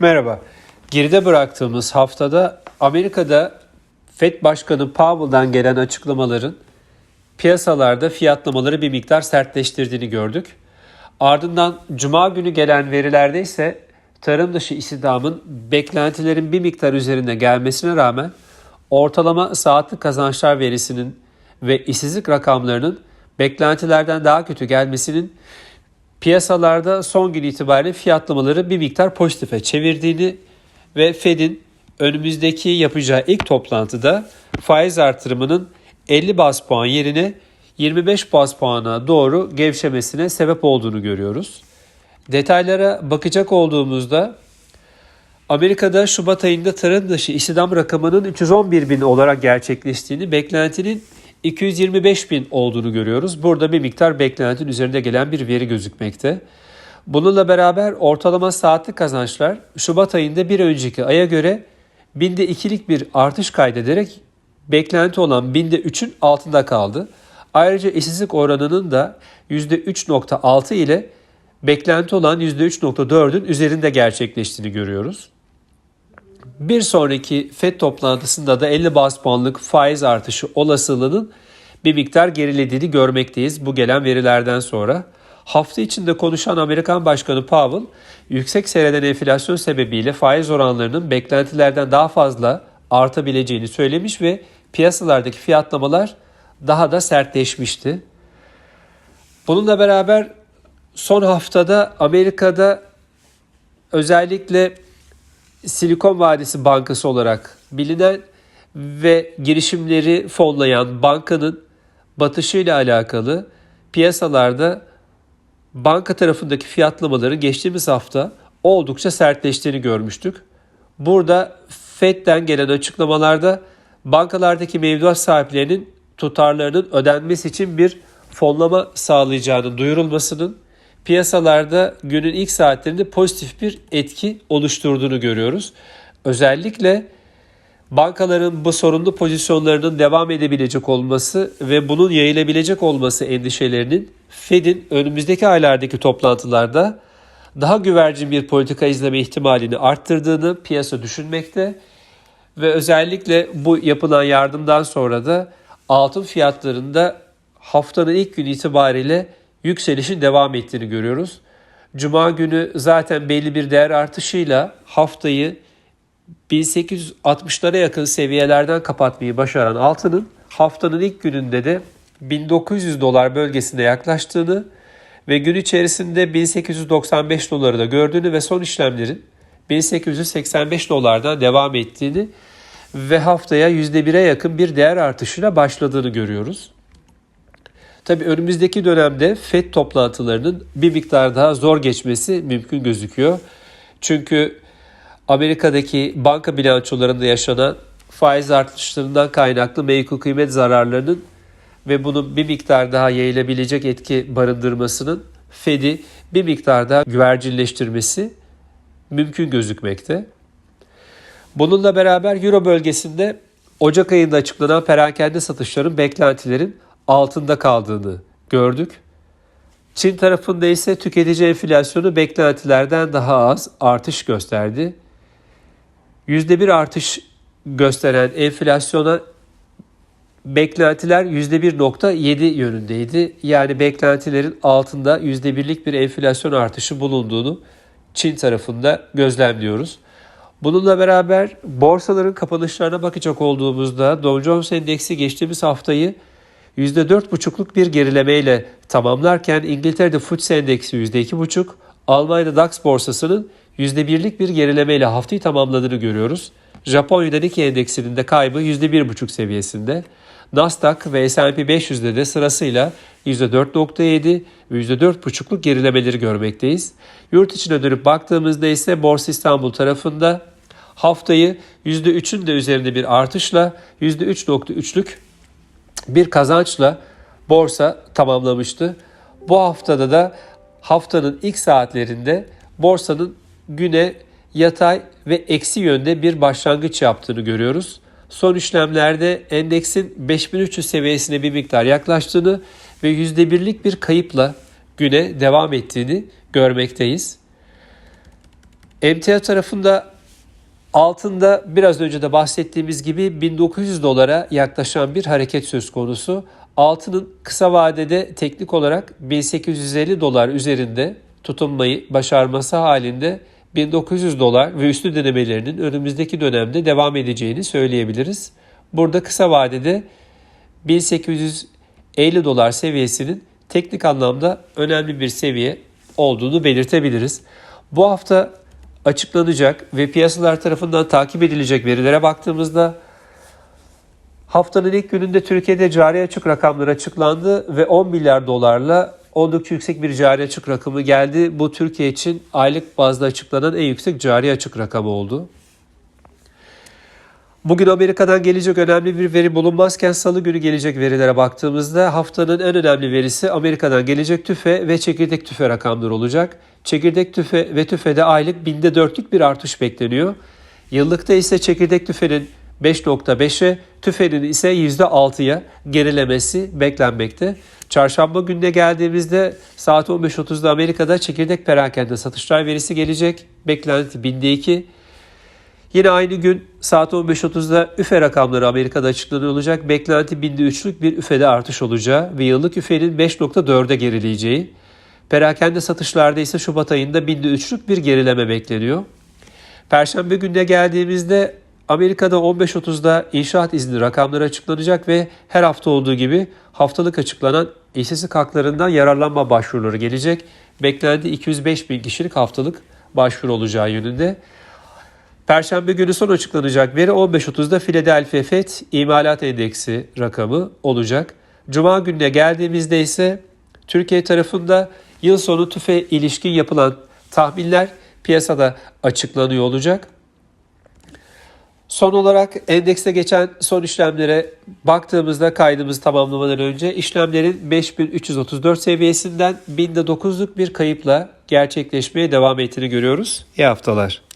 Merhaba. Geride bıraktığımız haftada Amerika'da Fed Başkanı Powell'dan gelen açıklamaların piyasalarda fiyatlamaları bir miktar sertleştirdiğini gördük. Ardından cuma günü gelen verilerde ise tarım dışı istihdamın beklentilerin bir miktar üzerinde gelmesine rağmen ortalama saatlik kazançlar verisinin ve işsizlik rakamlarının beklentilerden daha kötü gelmesinin piyasalarda son gün itibariyle fiyatlamaları bir miktar pozitife çevirdiğini ve Fed'in önümüzdeki yapacağı ilk toplantıda faiz artırımının 50 bas puan yerine 25 bas puana doğru gevşemesine sebep olduğunu görüyoruz. Detaylara bakacak olduğumuzda Amerika'da Şubat ayında tarım dışı istihdam rakamının 311 bin olarak gerçekleştiğini, beklentinin 225 bin olduğunu görüyoruz. Burada bir miktar beklentinin üzerinde gelen bir veri gözükmekte. Bununla beraber ortalama saatlik kazançlar Şubat ayında bir önceki aya göre binde ikilik bir artış kaydederek beklenti olan binde 3'ün altında kaldı. Ayrıca işsizlik oranının da %3.6 ile beklenti olan %3.4'ün üzerinde gerçekleştiğini görüyoruz. Bir sonraki FED toplantısında da 50 bas puanlık faiz artışı olasılığının bir miktar gerilediğini görmekteyiz bu gelen verilerden sonra. Hafta içinde konuşan Amerikan Başkanı Powell, yüksek seyreden enflasyon sebebiyle faiz oranlarının beklentilerden daha fazla artabileceğini söylemiş ve piyasalardaki fiyatlamalar daha da sertleşmişti. Bununla beraber son haftada Amerika'da özellikle Silikon Vadisi Bankası olarak bilinen ve girişimleri fonlayan bankanın batışıyla alakalı piyasalarda banka tarafındaki fiyatlamaların geçtiğimiz hafta oldukça sertleştiğini görmüştük. Burada Fed'den gelen açıklamalarda bankalardaki mevduat sahiplerinin tutarlarının ödenmesi için bir fonlama sağlayacağının duyurulmasının piyasalarda günün ilk saatlerinde pozitif bir etki oluşturduğunu görüyoruz. Özellikle bankaların bu sorunlu pozisyonlarının devam edebilecek olması ve bunun yayılabilecek olması endişelerinin Fed'in önümüzdeki aylardaki toplantılarda daha güvercin bir politika izleme ihtimalini arttırdığını piyasa düşünmekte ve özellikle bu yapılan yardımdan sonra da altın fiyatlarında haftanın ilk günü itibariyle yükselişin devam ettiğini görüyoruz. Cuma günü zaten belli bir değer artışıyla haftayı 1860'lara yakın seviyelerden kapatmayı başaran altının haftanın ilk gününde de 1900 dolar bölgesinde yaklaştığını ve gün içerisinde 1895 doları da gördüğünü ve son işlemlerin 1885 dolardan devam ettiğini ve haftaya %1'e yakın bir değer artışıyla başladığını görüyoruz. Tabii önümüzdeki dönemde FED toplantılarının bir miktar daha zor geçmesi mümkün gözüküyor. Çünkü Amerika'daki banka bilançolarında yaşanan faiz artışlarından kaynaklı meykul kıymet zararlarının ve bunun bir miktar daha yayılabilecek etki barındırmasının Fed'i bir miktar daha güvercinleştirmesi mümkün gözükmekte. Bununla beraber Euro bölgesinde Ocak ayında açıklanan perakende satışların beklentilerin altında kaldığını gördük. Çin tarafında ise tüketici enflasyonu beklentilerden daha az artış gösterdi. %1 artış gösteren enflasyona beklentiler %1.7 yönündeydi. Yani beklentilerin altında %1'lik bir enflasyon artışı bulunduğunu Çin tarafında gözlemliyoruz. Bununla beraber borsaların kapanışlarına bakacak olduğumuzda Dow Jones Endeksi geçtiğimiz haftayı %4,5'luk bir gerilemeyle tamamlarken İngiltere'de FTSE Endeksi %2,5, Almanya'da DAX borsasının %1'lik bir gerilemeyle haftayı tamamladığını görüyoruz. Japonya'da Nikkei endeksinin de kaybı %1,5 seviyesinde. Nasdaq ve S&P 500'de de sırasıyla %4.7 ve %4.5'luk gerilemeleri görmekteyiz. Yurt içine dönüp baktığımızda ise Borsa İstanbul tarafında haftayı %3'ün de üzerinde bir artışla %3.3'lük bir kazançla borsa tamamlamıştı. Bu haftada da haftanın ilk saatlerinde borsanın güne yatay ve eksi yönde bir başlangıç yaptığını görüyoruz. Son işlemlerde endeksin 5300 seviyesine bir miktar yaklaştığını ve %1'lik bir kayıpla güne devam ettiğini görmekteyiz. Emtia tarafında altında biraz önce de bahsettiğimiz gibi 1900 dolara yaklaşan bir hareket söz konusu. Altının kısa vadede teknik olarak 1850 dolar üzerinde tutunmayı başarması halinde 1900 dolar ve üstü denemelerinin önümüzdeki dönemde devam edeceğini söyleyebiliriz. Burada kısa vadede 1850 dolar seviyesinin teknik anlamda önemli bir seviye olduğunu belirtebiliriz. Bu hafta açıklanacak ve piyasalar tarafından takip edilecek verilere baktığımızda haftanın ilk gününde Türkiye'de cari açık rakamlar açıklandı ve 10 milyar dolarla oldukça yüksek bir cari açık rakamı geldi. Bu Türkiye için aylık bazda açıklanan en yüksek cari açık rakamı oldu. Bugün Amerika'dan gelecek önemli bir veri bulunmazken salı günü gelecek verilere baktığımızda haftanın en önemli verisi Amerika'dan gelecek tüfe ve çekirdek tüfe rakamları olacak. Çekirdek tüfe ve tüfede aylık binde dörtlük bir artış bekleniyor. Yıllıkta ise çekirdek tüfenin 5.5'e, tüfenin ise %6'ya gerilemesi beklenmekte. Çarşamba gününe geldiğimizde saat 15.30'da Amerika'da çekirdek perakende satışlar verisi gelecek. Beklenti binde 2. Yine aynı gün saat 15.30'da üfe rakamları Amerika'da açıklanıyor olacak. Beklenti binde 3'lük bir üfede artış olacağı ve yıllık üfenin 5.4'e gerileyeceği. Perakende satışlarda ise Şubat ayında binde 3'lük bir gerileme bekleniyor. Perşembe gününe geldiğimizde Amerika'da 15.30'da inşaat izni rakamları açıklanacak ve her hafta olduğu gibi haftalık açıklanan işsizlik haklarından yararlanma başvuruları gelecek. Beklenti 205 bin kişilik haftalık başvuru olacağı yönünde. Perşembe günü son açıklanacak veri 15.30'da Philadelphia FED imalat endeksi rakamı olacak. Cuma gününe geldiğimizde ise Türkiye tarafında yıl sonu tüfe ilişkin yapılan tahminler piyasada açıklanıyor olacak. Son olarak endekste geçen son işlemlere baktığımızda kaydımızı tamamlamadan önce işlemlerin 5334 seviyesinden binde 9'luk bir kayıpla gerçekleşmeye devam ettiğini görüyoruz. İyi haftalar.